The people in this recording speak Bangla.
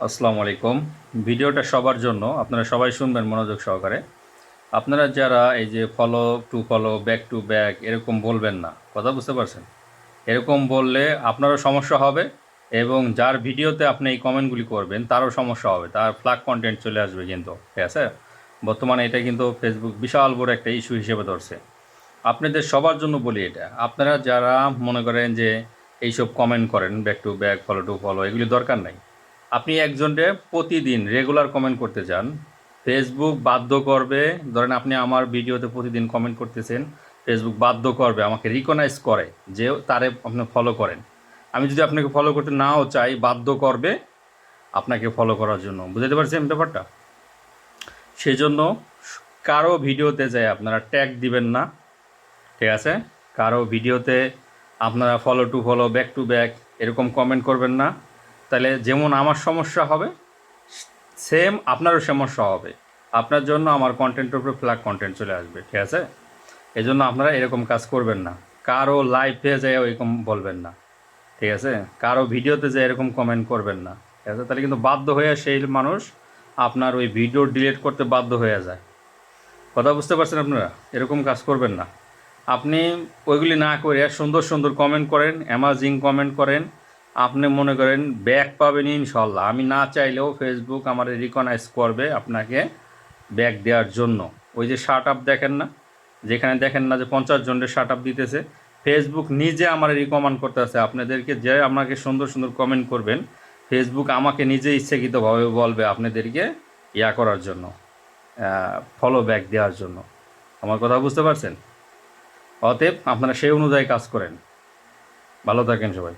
আসসালামু আলাইকুম। ভিডিওটা সবার জন্য, আপনারা সবাই শুনবেন মনোযোগ সহকারে। আপনারা যারা এই যে follow to follow back to back এরকম বলবেন না, কথা বুঝতে পারছেন? এরকম বললে আপনারও সমস্যা হবে এবং যার ভিডিওতে আপনি এই কমেন্টগুলি করবেন, তারও সমস্যা হবে। তার ফ্লাগ কন্টেন্ট চলে আসবে কিন্তু, ঠিক আছে? বর্তমানে এটা কিন্তু ফেসবুক বিশাল বড় একটা ইস্যু হিসেবে ধরছে। আপনাদের সবার জন্য বলি এটা। আপনারা যারা মনে করেন যে এইসব কমেন্ট করেন back to back follow to follow এগুলি দরকার নাই। আপনি একজনকে প্রতিদিন রেগুলার কমেন্ট করতে চান ফেসবুক বাধ্য করবে, ধরেন আপনি আমার ভিডিওতে প্রতিদিন কমেন্ট করতেছেন ফেসবুক বাধ্য করবে, আমাকে রিকগনাইজ করে যে তারে আপনি ফলো করেন। আমি যদি আপনাকে ফলো করতে নাও চাই, বাধ্য করবে আপনাকে ফলো করার জন্য। বুঝতে পারছেন ব্যাপারটা? সেই জন্য কারও ভিডিওতে যায় আপনারা ট্যাগ দিবেন না, ঠিক আছে? কারও ভিডিওতে আপনারা follow to follow back to back এরকম কমেন্ট করবেন না। তাহলে যেমন আমার সমস্যা হবে সেম আপনারও সমস্যা হবে। আপনার জন্য আমার কন্টেন্টের উপরে ফ্ল্যাগ কন্টেন্ট চলে আসবে, ঠিক আছে? এই জন্য আপনারা এরকম কাজ করবেন না। কারও লাইভে যায় ওইরকম বলবেন না, ঠিক আছে? কারও ভিডিওতে যে এরকম কমেন্ট করবেন না, ঠিক আছে? তাহলে কিন্তু বাধ্য হয়ে সেই মানুষ আপনার ওই ভিডিও ডিলিট করতে বাধ্য হয়ে যায়। কথা বুঝতে পারছেন আপনারা? এরকম কাজ করবেন না। আপনি ওইগুলি না করে সুন্দর সুন্দর কমেন্ট করেন অ্যামাজিং কমেন্ট করেন আপনি মনে করেন ব্যাক পাবেন ইনশাল্লাহ আমি না চাইলেও ফেসবুক আমার রিকগনাইজ করবে আপনাকে ব্যাক দেওয়ার জন্য। ওই যে শার্ট আপ দেখেন না? যেখানে দেখেন না যে পঞ্চাশ জনের শার্ট আপ দিতেছে। ফেসবুক নিজে আমার রিকমেন্ড করতেছে। আপনাদেরকে যে আপনাকে সুন্দর সুন্দর কমেন্ট করবেন ফেসবুক আমাকে নিজে ইচ্ছাকৃতভাবে বলবে আপনাদেরকে ইয়া করার জন্য ফলো ব্যাক দেওয়ার জন্য। আমার কথা বুঝতে পারছেন? অতএব আপনারা সেই অনুযায়ী কাজ করেন। ভালো থাকেন সবাই।